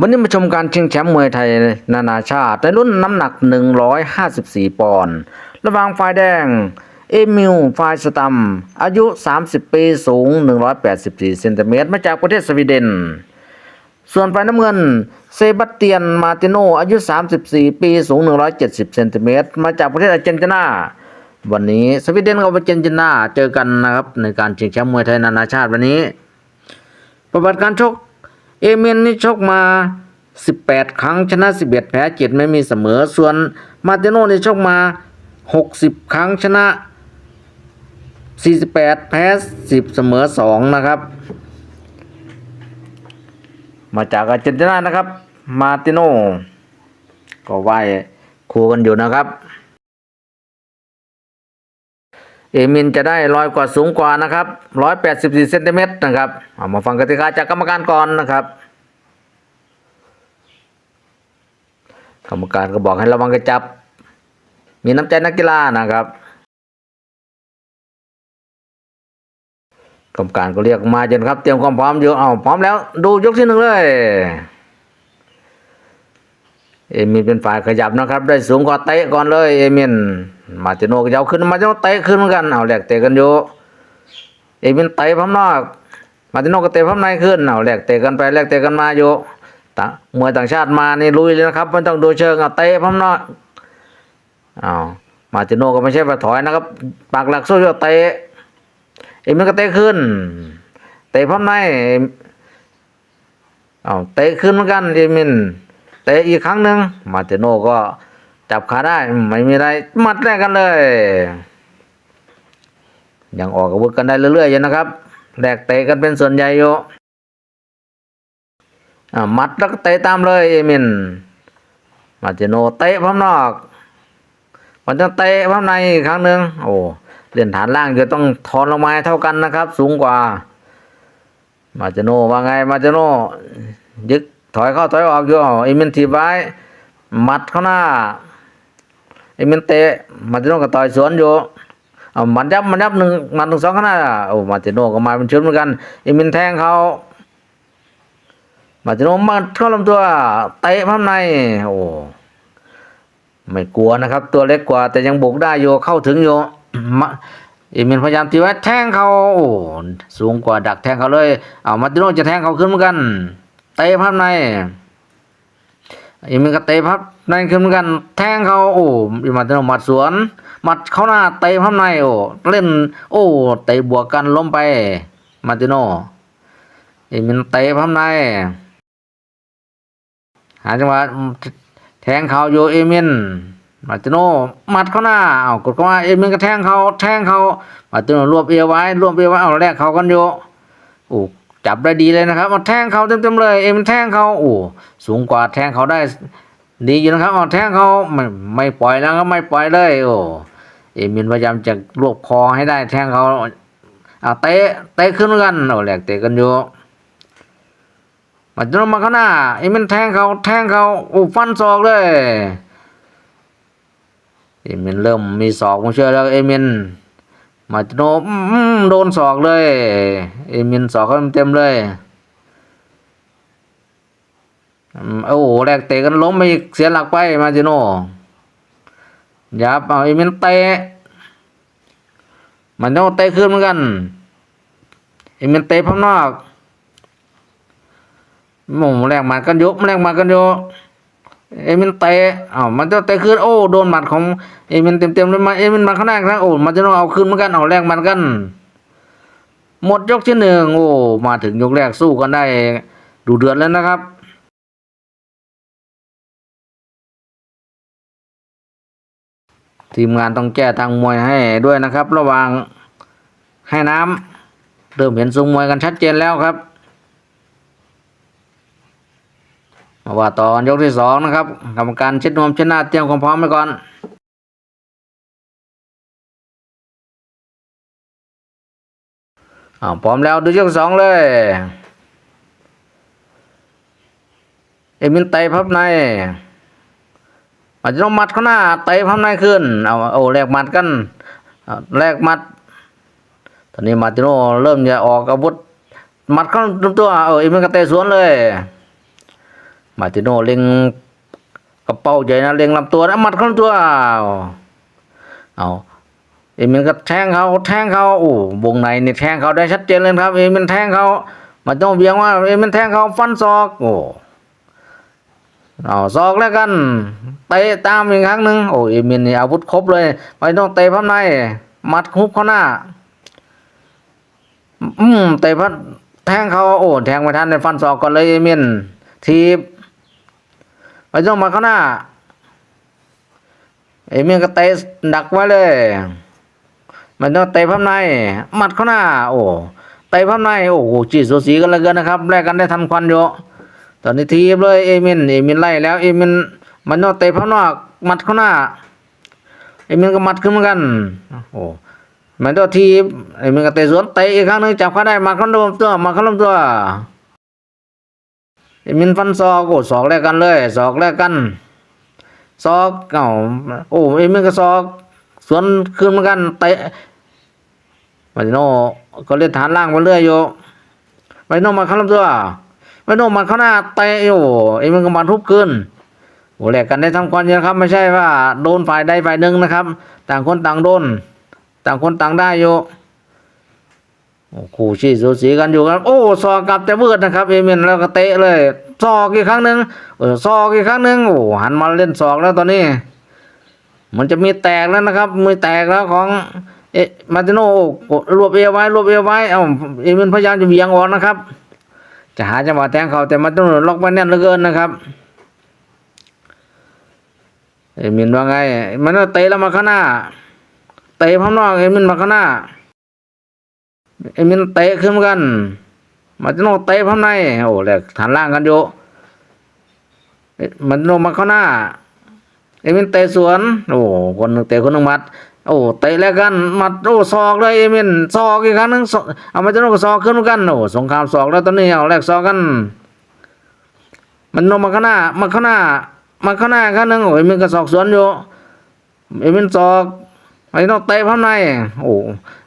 วันนี้มาชมการชิงแชมป์มวยไทยนานาชาติในรุ่นน้ำหนัก 154 ปอนด์ระหว่างฝ่ายแดง เอมิลฟายสตัม อายุ 30 ปีสูง 184เซนติเมตรมาจากประเทศสวีเดน ส่วนฝ่ายน้ำเงิน เซบาสเตียน มาติโน อายุ 34 ปีสูง 170เซนติเมตรมาจากประเทศอาร์เจนตินาวันนี้สวีเดนกับอาร์เจนตินาเจอกันนะครับในการชิงแชมป์มวยไทยนานาชาติวันนี้ ประวัติการชก เอเมนนี่ชกมา 18 ครั้งชนะ 11 แพ้ 7 ไม่มีเสมอ ส่วนมาเตโน่นี่ชกมา 60 ครั้งชนะ 48 แพ้ 10 เสมอ 2 นะครับ มาจากอาร์เจนตินานะครับ มาติโน่ก็ไหวคู่กันอยู่นะครับ เอมินจะได้ลอยกว่าสูงกว่านะครับ184เซนติเมตรนะครับเอามาฟังกติกาจากกรรมการก่อนนะครับ กรรมการก็บอกให้ระวังกระจับ มีน้ำใจนักกีฬานะครับ กรรมการก็เรียกมาจนครับ เตรียมความพร้อมอยู่เอาพร้อมแล้วดูยกที่หนึ่งเลยเอมินเป็นฝ่ายขยับนะครับ ได้สูงกว่าเตะก่อนเลยเอมิน มาติโนก็ยาวขึ้นมาติโนเตะขึ้นเหมือนกันเอาแหลกเตะกันอยู่เอมินเตะพร้อมนอกมาติโนก็เตะพร้อมในขึ้นเอาแหลกเตะกันไปแหลกเตะกันมาอยู่ต่างมวยต่างชาติมานี่ลุยเลยนะครับไม่ต้องดูเชิงเอาเตะพร้อมนอกเอามาติโนก็ไม่ใช่ว่าถอยนะครับปากหลักสู้อยู่เตะเอมินก็เตะขึ้น เตะพร้อมในเอาเตะขึ้นเหมือนกันเอมินเตะอีกครั้งหนึ่งมาเตโนก็ จับขาได้ ไม่มีอะไรมัดแรกกันเลย ยังออกอาวุธกันได้เรื่อยๆอยู่นะครับแลกเตะกันเป็นส่วนใหญ่อยู่มัดแล้วก็เตะตามเลยเอมิน มาเตโนเตะพร้อมนอก มันจะเตะพร้อมในอีกครั้งหนึ่งโอ้เล่นฐานล่างจะต้องทอนลงมาเท่ากันนะครับ สูงกว่า มาเตโนว่าไงมาเตโน ยึกถอยเข้าถอยออกอยู่เอมินทีบไว้มัดเข้าหน้า เอมินเตะมาติโน่ก็ต่อยสวนอยู่เอามันยับมันยับหนึ่งมันหนึ่งสองข้างหน้าโอ้มาติโน่ก็มาเป็นชุดเหมือนกันเอมินแทงเขามาติโน่มัดเข้าลำตัวเตะพับในโอ้ไม่กลัวนะครับ ตัวเล็กกว่า แต่ยังบุกได้อยู่เข้าถึงอยู่มาเอมินพยายามตีไว้แทงเขาโอ้สูงกว่าดักแทงเขาเลย เอามาติโน่จะแทงเขาขึ้นเหมือนกันเตะพับใน อีมันก็เตะพับในขึ้นเหมือนกันแทงเขาโอ้อีมันจะหมัดสวนมัดเข้าหน้าเตะพับในโอ้เล่น โอ้เตะบวกกันล้มไปมาติโนอีมันเตะพับในหาจังหวะแทงเขาอยู่เอมินมาติโนมัดเข้าหน้าเอากดเข้ามาเอมินก็แทงเขาแทงเขามาติโนรวบเอวไว้รวบเอวไว้เอาแรกเขากันอยู่โอ้ จับได้ดีเลยนะครับเอาแทงเขาเต็มๆเลย เอ็มนแทงเขาโอ้สูงกว่าแทงเขาได้ ดีอยู่นะครับเอาแทงเขาไม่ไม่ปล่อยแล้วก็ไม่ปล่อยเลย โอ้เอ็มินพยายามจะรวบคอให้ได้แทงเขาเอาเตะเตะขึ้นกันโอ้แหลกเตะกันอยู่มาจนมาข้างหน้าเอ็มินแทงเขาแทงเขาโอ้ฟันศอกเลยเอ็มินเริ่มมีศอกมาเชื่อแล้วเอ็มิน มาโนมโดนศอกเลยเอมินศอกเขาเต็มเลยอืมโอ้โหแรกเตะกันล้มไปเสียหลักไปมาจิโน่ยับเอาเอมินเตะมันต้องเตะขึ้นเหมือนกันเอมินเตะพับนอกหมูแรกมัดกันยุบแรกมัดกันยู่ เอมินเตะอ้าวมันจะเตะขึ้นโอ้โดนหมัดของเอมินเต็มๆเลยมาเอมินมาข้างหน้าครั้งโอ้มันจะต้องเอาขึ้นเหมือนกันเอาแรกหมัดกัน หมดยกที่หนึ่งโอ้มาถึงยกแรกสู้กันได้ดูเดือดแล้วนะครับทีมงานต้องแก้ทางมวยให้ด้วยนะครับ ระว่างให้น้ำเริ่มเห็นทรงมวยกันชัดเจนแล้วครับ มาว่าต่อยกที่สองนะครับ กรรมการเช็ดนวมเช็ดหน้าเตรียมความพร้อมไว้ก่อนอ่าพร้อมแล้วดูยกสองเลย เอมินเตะพับในอาจจะต้องมัดเข้าหน้าเตะพับในขึ้นเอาโอ้แลกมัดกันแลกมัด ตอนนี้มาติโนเริ่มจะออกอาวุธมัดเข้าตัวเออเอมินก็เตะสวนเลย มาติโนเล็งกระเป๋าใหญ่นะเล็งลำตัวนะหมัดเข้าตัวเอาเอมินก็แทงเขาแทงเขาโอ้วงในนี่แทงเขาได้ชัดเจนเลยครับเอมินแทงเขามาต้องเบียงว่าเอมินแทงเขาฟันศอกโอ้เอาศอกแล้วกันเตะตามอีกครั้งหนึ่งโอ้เอมินนี่อาวุธครบเลยไม่ต้องเตะพับในมัดฮุบเขาหน้า อืมเตะพัดแทงเขาโอ้แทงไม่ทันในฟันศอกก่อนเลยเอมินทีบ ไปต้องมาข้างหน้าเอมินก็เตะดักไว้เลย มันต้องเตะพับในหมัดข้าหน้า โอ้เตะพับในโอ้โหจีสูสีกันเลยเกินนะครับแลกกันได้ทันควันอยู่ตอนนี้ทีบเลยเอมินเอมินไล่แล้วเอมินมันต้องเตะพับนอกหมัดข้าหน้าเอมินก็หมัดขึ้นเหมือนกันโอ้มันต้องทีบเอมินก็เตะสวนเตะอีกครั้งหนึงจับเขาได้มาเข้าลำตัวมาเข้าลำตัว เอมินฟันศอกโอ้อกแลกกันเลยศอกแลกกันศอกเอ้าโอ้เอมินก็ศอกสวนขึ้นเหมือนกันเตะมาริโน่ก็เล่นฐานล่างไปเรื่อยอยู่มาริโน่มาเข้าลำตัวมาริโน่มาเข้าหน้าเตะอยู่เอมินก็มาทุบขึ้นโอ้แลกกันได้ทั้งควันเยอะครับ ไม่ใช่ว่าโดนฝ่ายใดฝ่ายหนึ่งนะครับ ต่างคนต่างโดน ต่างคนต่างได้อยู่ คู่ชี้สูสีกันอยู่ครับโอ้ซอกลับแต่เบิดนะครับเอเมนแล้วก็เตะเลยซอกอีกครั้งหนึ่งเออซอกอีกครั้งหนึ่งโอ้หันมาเล่นซอกแล้วตอนนี้ มันจะมีแตกแล้วนะครับมีแตกแล้วของเอมาติโน่รวบเอวไว้รวบเอวไว้เอ้าเอเมนพยายามจะเบี่ยงออกนะครับ จะหาจังหวะแทงเขาแต่มาติโน่ล็อกไว้แน่นเหลือเกินนะครับเอเมนว่าไง มันก็เตะแล้วมาข้างหน้า เตะพร้อมนอกเอเมนมาข้างหน้า เอมินเตะขึ้นมือนกัน มาติโนเตะพับในโอ้แหลกฐานล่างกันอยู่มาติโนมาเข้าหน้า เอมินเตะสวน โอ้คนหนึ่งเตะคนหนึ่งมัด โอ้เตะแล้วกันมัดโอ้ศอกเลยเอมินศอกอีกครั้งนึงศอกเอามาติโนก็ศอกขึ้นมือนกันโอ้สงครามศอกแล้วตอนนี้เอาแลกศอกกัน มันโนมาข้างหน้ามาข้างหน้ามาข้างหน้าครั้งนึงโอ้เอมินก็ศอกสวนอยู่เอมินศอกไอ้นอกเตะพับในโอ้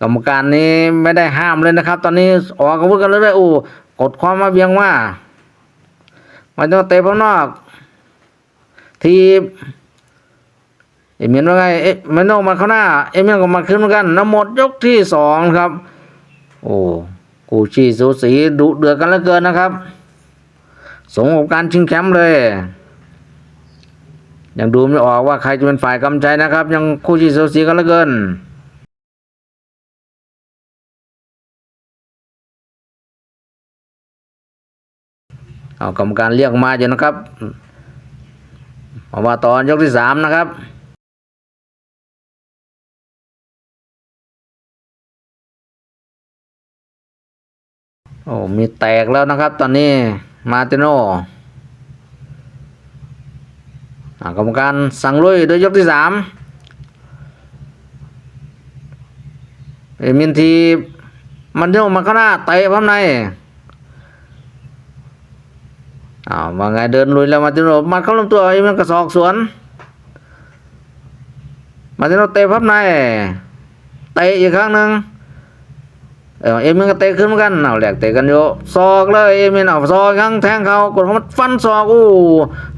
กรรมการนี้ไม่ได้ห้ามเลยนะครับ ตอนนี้ออกอาวุธกันเรื่อยๆโอ้กดความมาเบียงว่ามันต้องเตะพับนอก ทีเอเมนว่าไงเอ๊ะมันนอกมาข้างหน้า เอเมนก็มาขึ้นเหมือนกันน้ำหมดยกที่สองครับ โอ้กูชีสูสีดุเดือดกันเหลือเกินนะครับสงกับการชิงแชมป์เลยยังดูไม่ออกว่าใครจะเป็นฝ่ายกำใจนะครับ ยังคู่ชีสูสีกันเหลือเกิน เอากรรมการเรียกมาอยู่นะครับมาว่าตอนยกที่สามนะครับโอ้มีแตกแล้วนะครับ ตอนนี้มาติโน่อ่ากรรมการสั่งลุยโดยยกที่สามเอมินทีมันโน่มาข้างหน้าเตะพับใน อ้าวว่าไงเดินลุยแล้วมาติโนมาเข้าลำตัวไอ้มันกระสอกสวน มาติโนเตะพับในเตะอีกครั้งหนึ่งเออเอ็มมันก็เตะขึ้นเหมือนกันเอาแหลกเตะกันอยู่ศอกเลยเอ็มมินเอาศอกครั้งแทงเขากดเขามันฟันศอกอู้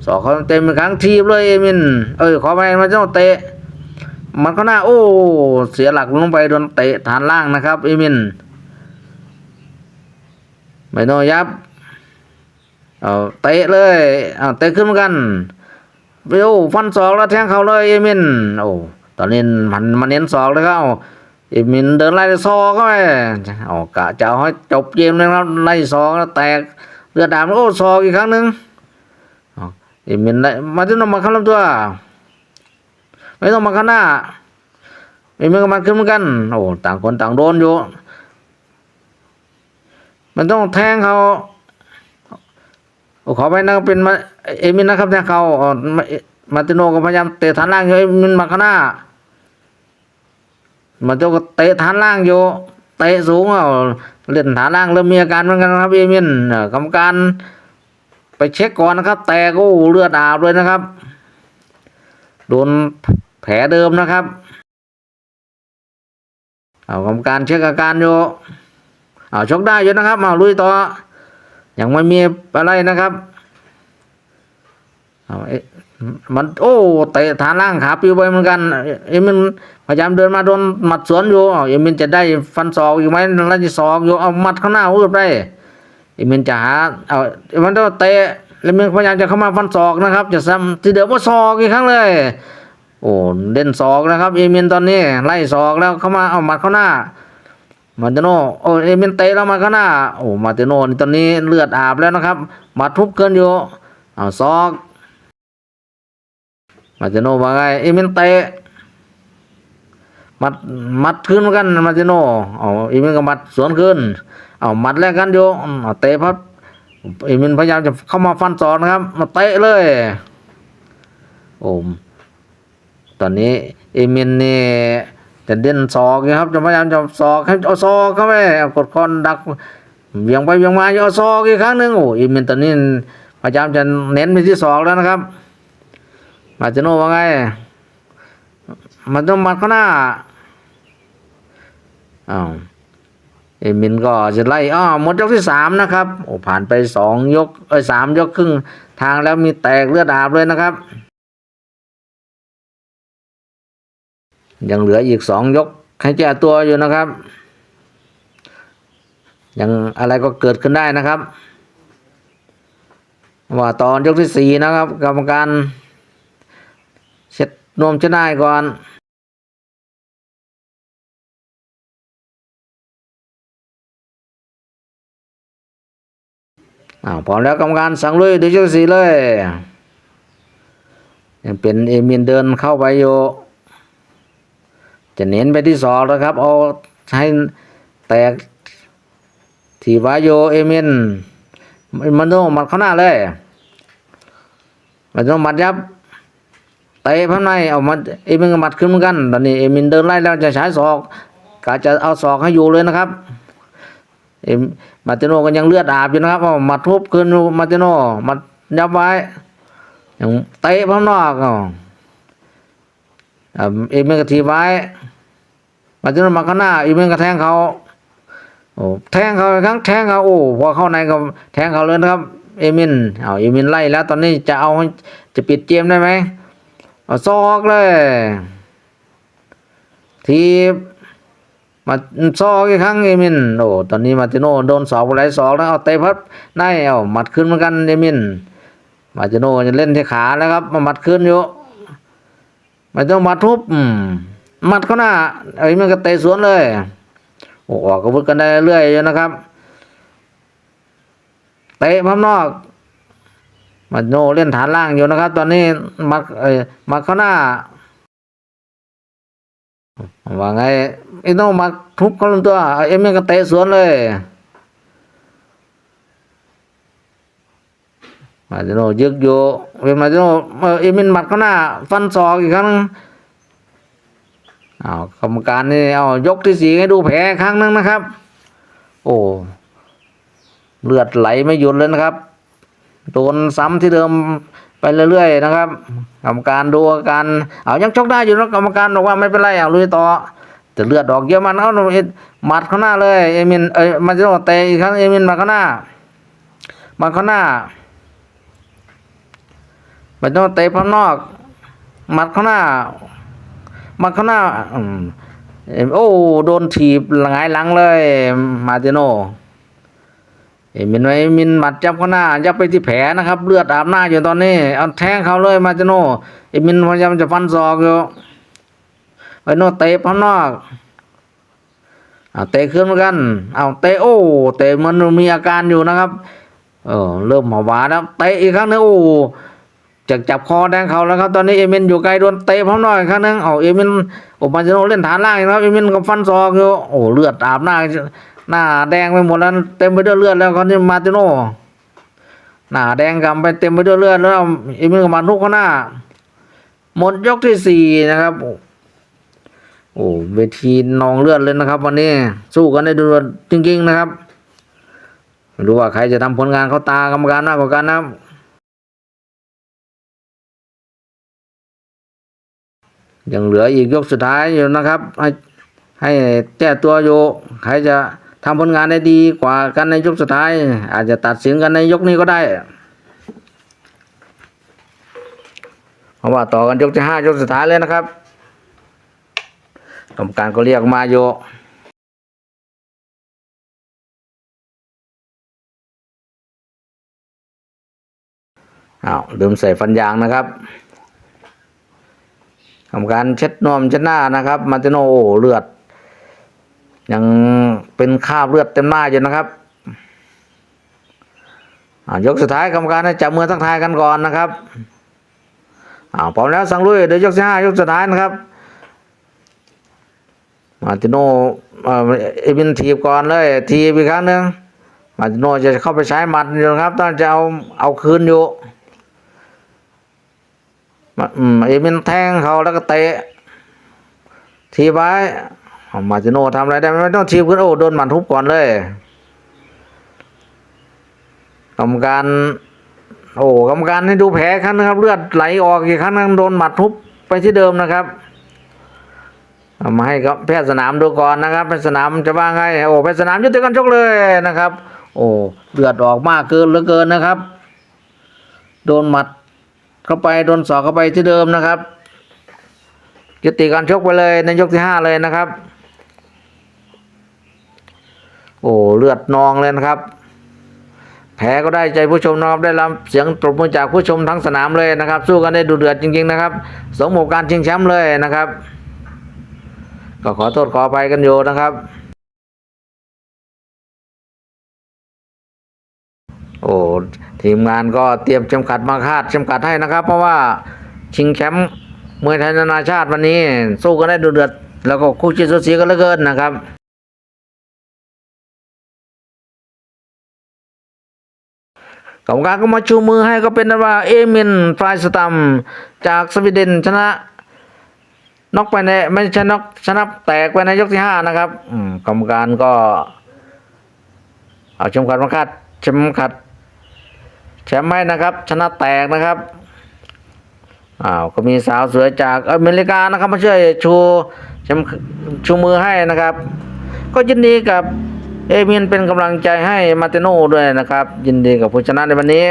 ศอกเขาเต็มอีกครั้งทีบเลยเอ็มมินเออขอไปมาติโนเตะ มันก็หน้าโอ้เสียหลักลงไปโดนเตะฐานล่างนะครับเอ็มมินไม่โนยับ เอาเตะเลยเอาเตะขึ้นเหมือนกันโอ้ฟันศอกแล้วแทงเขาเลยเอมินโอ้ตอนนี้มันมันเน้นศอกเลยครับเอมินเดินไล่ศอกเข้าไปเอากะจะเอาให้จบเกมเลยครับไล่ศอกแล้วแตกเลือดดำแล้วโอ้ศอกอีกครั้งหนึ่งเอมินไล่มาที่นมาข้าลำตัวไม่ต้องมาข้างหน้าเอมินก็มาขึ้นเหมือนกันโอ้ต่างคนต่างโดนอยู่มันต้องแทงเขา ขอไปนะครับเป็นเอมินนะครับเขาอ๋อมามาร์ติโนก็พยายามเตะฐานล่างอยู่เอมินมาข้างหน้ามาโจก็เตะฐานล่างอยู่เตะสูงเอาเล่นฐานล่างเริ่มมีอาการเหมือนกันครับเอมินกรรมการไปเช็คก่อนนะครับ แต่ก็เลือดอาบเลยนะครับ โดนแผลเดิมนะครับเอากรรมการเช็คอาการอยู่เอาชกได้อยู่นะครับเอาลุยต่อ ยังไม่มีอะไรนะครับเอาเอ๊ะมันโอ้เตะฐานล่างขาปิวไปเหมือนกัน เอ็มินพยายามเดินมาโดนหมัดสวนอยู่เอ็มินจะได้ฟันศอกอยู่ไหมแล้วจะศอกอยู่เอาหมัดข้างหน้าอุดไปเอ็มินจะหาเอามันต้องเตะแล้วมันพยายามจะเข้ามาฟันศอกนะครับ จะซ้ำทีเดิมว่าศอกอีกครั้งเลย โอ้เด่นศอกนะครับ เอมินตอนนี้ไล่ศอกแล้วเข้ามาเอาหมัดเข้าหน้า มาร์ติโนโอ้เอมินเตะแล้วมาข้างหน้าโอ้มาร์ติโนนี่ตอนนี้เลือดอาบแล้วนะครับมัดทุบเกินอยู่เอาซอก มาร์ติโนว่าไงเอมินเตะมัดมัดขึ้นกันมาร์ติโนเอาเอมินก็มัดสวนขึ้นเอามัดแลกกันอยู่มเอาเตะพับเอมินพยายามจะเข้ามาฟันศอกนะครับมาเตะเลยโอ้ตอนนี้เอมินนี่ จะเด่นศอกนะครับจะพยายามจะศอกให้เอาศอกเข้าไปกดคอนดักเวียงไปเวียงมาเอาศอกอีกครั้งหนึ่งโอ้เอมินตอนนี้พยายามจะเน้นไปที่ศอกแล้วนะครับ มาเจโน่ว่าไงมันต้องมัดข้างหน้าอ้าวเอมินก็จะไล่อ้อหมดยกที่สามนะครับโอ้ผ่านไปสองยกเอ้ยสามยกครึ่งทางแล้วมีแตกเลือดอาบเลยนะครับ ยังเหลืออีกสองยกให้แก้ตัวอยู่นะครับ ยังอะไรก็เกิดขึ้นได้นะครับ ว่าตอนยกที่สี่นะครับ กรรมการเช็ดนวมจะได้ก่อนอ้าวพร้อมแล้วกรรมการสั่งลุยดูยกที่สี่เลย ยังเป็นเอมินเดินเข้าไปอยู่ จะเน้นไปที่สองแล้วครับ เอาให้แตกทีวายโยเอเมนมันต้องมัดเข้าหน้าเลยมันต้องมัดยับเตะพันในเอามาเอเมนก็มัดขึ้นเหมือนกันตอนนี้เอเมนเดินไล่แล้วจะใช้ศอกกะจะเอาศอกให้อยู่เลยนะครับเอมมาติโนก็ยังเลือดอาบอยู่นะครับเอามัดทุบขึ้นมาติโนหมัดยับไว้ยังเตะพันนอกเออ่าเอมินก็ทีไว้ มาร์ติโนมาข้างหน้าเอมินก็แทงเขาโอ้แทงเขาอีกครั้งแทงเขาโอ้พอเข้าในก็แทงเขาเลยนะครับ เอมินเอาเอมินไล่แล้ว ตอนนี้จะเอาจะปิดเกมได้ไหมเอาซอกเลยทีมาซอกอีกครั้งเอมินโอ้ตอนนี้มาติโนโดนสอกไปหลายสอกแล้วเอาเตะพัดได้เอาหมัดขึ้นเหมือนกันเอมินมาติโนจะเล่นที่ขาแล้วครับมาหมัดขึ้นอยู่ไมันต้องหมัดทุบอืม มัดเขาหน้าเอ้มันก็เตะสวนเลยโอ้ออกอาวุธกันได้เรื่อยๆนะครับเตะพับนอกมาโนเล่นฐานล่างอยู่นะครับ ตอนนี้มัดเอ้มัดเข้าหน้าว่าไงไอ้โนมาทุบเขาลำตัวเอ็มยังก็เตะสวนเลยมาโนยึกอยู่เอ็มมาโนเอ็มินหมัดเข้าหน้าฟันศอกอีกครั้ง เอากรรมการนี่เอายกที่สี่ให้ดูแผลครั้งนึงนะครับ โอ้เลือดไหลไม่หยุดเลยนะครับ โดนซ้ำที่เดิมไปเรื่อยๆนะครับ กรรมการดูอาการเอายังชกได้อยู่นะกรรมการบอกว่าไม่เป็นไรเอาลุยต่อแต่เลือดออกเยอะมันเอาเอ็ดหมัดข้างหน้าเลยเอมินเอมันจะโดนเตะอีกครั้งเอมินมาข้างหน้ามาข้างหน้ามันต้องเตะพับนอกหมัดข้างหน้า มาข้างหน้าอืมเอ็มโอ้โดนถีบหงายหลังเลยมาร์ติโนเอ็มินไว้มินหมัดจับข้างหน้ายับไปที่แผลนะครับ เลือดอาบหน้าอยู่ตอนนี้เอาแทงเขาเลยมาร์ติโนเอ็มินพยายามจะฟันศอกอยู่ไอ้โนเตะข้างนอกเอาเตะขึ้นเหมือนกันเอาเตะโอ้เตะมันมีอาการอยู่นะครับ เออเริ่มหวาแล้วเตะอีกครั้งนึงโอ้ จะจับคอแดงเขาแล้วครับ ตอนนี้เอเมนอยู่ไกลโดนเตะพร้อมหน่อยครั้งนึงเอาเอเมนโอ้มาเจโนเล่นฐานล่างอีกแล้วเอเมนก็ฟันศอกอยู่โอ้เลือดอาบหน้าหน้าแดงไปหมดแล้วเต็มไปด้วยเลือดแล้วคนนี้มาเจโนหน้าแดงกำไปเต็มไปด้วยเลือดแล้วเอเมนก็มาทุกข้างหน้าหมดยกที่สี่นะครับโอ้เวทีนองเลือดเลยนะครับ วันนี้สู้กันได้ดูจริงๆนะครับไม่รู้ว่าใครจะทำผลงานเขาตากรรมการมากกว่ากันนะครับ ยังเหลืออีกยกสุดท้ายอยู่นะครับ ให้ให้แก้ตัวอยู่ใครจะทำผลงานได้ดีกว่ากันในยกสุดท้าย อาจจะตัดสินกันในยกนี้ก็ได้เพราะว่าต่อกันยกที่ห้ายกสุดท้ายเลยนะครับกรรมการก็เรียกมาโยอ้าวลืมใส่ฟันยางนะครับ ทำการเช็ดนวมเช็ดหน้านะครับ มาติโนโอเลือด ยังเป็นคราบเลือดเต็มหน้าอยู่นะครับยกสุดท้ายกรรมการจับมือทักทายกันก่อนนะครับพร้อมแล้วสั่งลุยเดี๋ยวยกที่ห้ายกสุดท้ายนะครับ มาติโนเอ่เอวินทีบก่อนเลย ทีบอีกครั้งหนึ่งมาติโนจะเข้าไปใช้หมัดอยู่นะครับต้องจะเอาเอาคืนอยู่ มาอืมเอวินแทงเขาแล้วก็เตะทีไว้มาติโนทำอะไรได้ไม่ต้องทีบขึ้นโอ้โดนหมัดทุบก่อนเลยกรรมการโอ้กรรมการให้ดูแผลครั้งนะครับ เลือดไหลออกอีกครั้งนึงโดนหมัดทุบไปที่เดิมนะครับเอามาให้กับแพทย์สนามดูก่อนนะครับแพทย์สนามจะว่าไงโอ้แพทย์สนามยุติการชกเลยนะครับ โอ้เลือดออกมากเกินเหลือเกินนะครับ โดนหมัด เข้าไปโดนศอกเข้าไปที่เดิมนะครับยุติการชกไปเลยในยกที่ห้าเลยนะครับ โอ้เลือดนองเลยนะครับแพ้ก็ได้ใจผู้ชมนะครับได้รับเสียงปรบมือจากผู้ชมทั้งสนามเลยนะครับ สู้กันได้ดูเดือดจริง ๆนะครับ สมกับการชิงแชมป์เลยนะครับ ก็ขอโทษขออภัยกันอยู่นะครับโอ้ ทีมงานก็เตรียมเข็มขัดมาคาดเข็มขัดให้นะครับ เพราะว่าชิงแชมป์มวยไทยนานาชาติวันนี้ สู้กันได้ดูเดือด แล้วก็คู่ชิงสูสีกันเหลือเกินนะครับกรรมการก็มาชูมือให้ก็เป็นนว่าเอมินฟลายสตัมจากสวีเดนชนะน็อกไปในไม่ใช่นกชนะแตกไปในยกที่ห้านะครับกรรมการก็ เอาเข็มขัดมาคาดเข็มขัด แชมป์ให้นะครับ ชนะแตกนะครับอ้าวก็มีสาวสวยจากอเมริกานะครับ มาช่วยชูชมชูมือให้นะครับ ก็ยินดีกับเอมินเป็นกำลังใจให้มาเตโน่ด้วยนะครับ ยินดีกับผู้ชนะในวันนี้